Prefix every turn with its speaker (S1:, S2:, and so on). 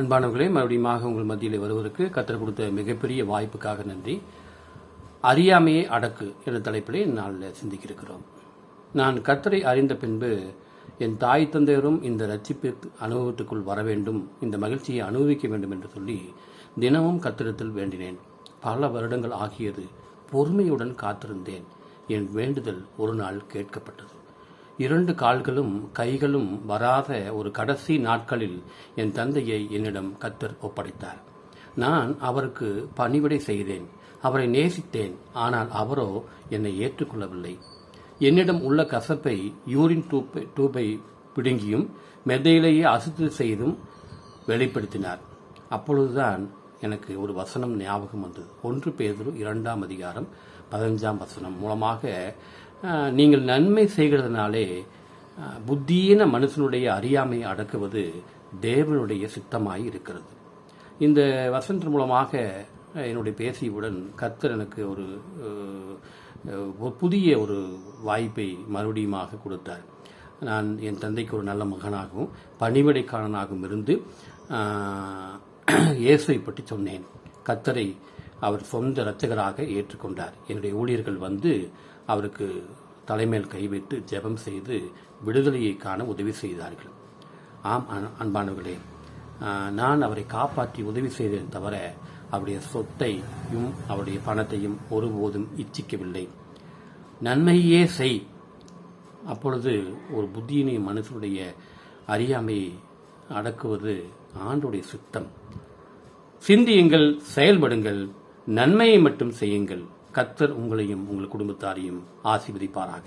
S1: அன்பானவர்களே மறுபடியும் உங்கள் மத்தியில் வருவதற்கு கத்தர் கொடுத்த மிகப்பெரிய வாய்ப்புக்காக நன்றி. அறியாமையே அடக்கு என்ற தலைப்பிலே நாளில் சிந்திக்கிருக்கிறோம். நான் கத்தரை அறிந்த பின்பு என் தாய் தந்தையரும் இந்த ரட்சிப்பு அனுபவத்துக்குள் வர வேண்டும் இந்த மகிழ்ச்சியை அனுபவிக்க வேண்டும் என்று சொல்லி தினமும் கத்திரத்தில் வேண்டினேன். பல வருடங்கள் ஆகியது பொறுமையுடன் காத்திருந்தேன். என் வேண்டுதல் ஒரு நாள் கேட்கப்பட்டது. இரண்டு கால்களும் கைகளும் வராத ஒரு கடைசி நாட்களில் என் தந்தையை என்னிடம் கத்தர் ஒப்படைத்தார். நான் அவருக்கு பணிவிடை செய்தேன். அவரை நேசித்தேன். ஆனால் அவரோ என்னை ஏற்றுக்கொள்ளவில்லை. என்னிடம் உள்ள கசப்பை யூரின் டூப்பை டூப்பை பிடுங்கியும் மெதையிலேயே அசுத்து செய்தும் வெளிப்படுத்தினார். அப்பொழுதுதான் எனக்கு ஒரு வசனம் ஞாபகம் வந்தது. ஒன்று பேதொரு இரண்டாம் அதிகாரம் பதினஞ்சாம் வசனம் மூலமாக நீங்கள் நன்மை செய்கிறதுனாலே புத்தியின மனுஷனுடைய அறியாமையை அடக்குவது தேவனுடைய சித்தமாய் இருக்கிறது. இந்த வசனத்தின் மூலமாக என்னுடைய பேசியவுடன் கர்த்தர் எனக்கு ஒரு புதிய ஒரு வாய்ப்பை மறுபடியுமாக கொடுத்தார். நான் என் தந்தைக்கு ஒரு நல்ல மகனாகவும் பணிவிடைக்காரனாகவும் இருந்து இயேசுவை பற்றி சொன்னேன். கத்தரை அவர் சொந்த இரட்சகராக ஏற்றுக்கொண்டார். என்னுடைய ஊழியர்கள் வந்து அவருக்கு தலைமையில் கைவிட்டு ஜெபம் செய்து விடுதலையை காண உதவி செய்தார்கள். ஆம் அன்பானவர்களே நான் அவரை காப்பாற்றி உதவி செய்தேன் தவிர அவருடைய சொத்தையும் அவருடைய பணத்தையும் ஒருபோதும் இச்சிக்கவில்லை. நன்மையே செய். அப்பொழுது ஒரு புத்தியினை மனுஷனுடைய அறியாமையை அடக்குவது ஆண்டுடைய சுத்தம். சிந்தியுங்கள் செயல்படுங்கள் நன்மையை மட்டும் செய்யுங்கள். கத்தர் உங்களையும் உங்கள் குடும்பத்தாரையும் ஆசீர்வதிப்பாராக.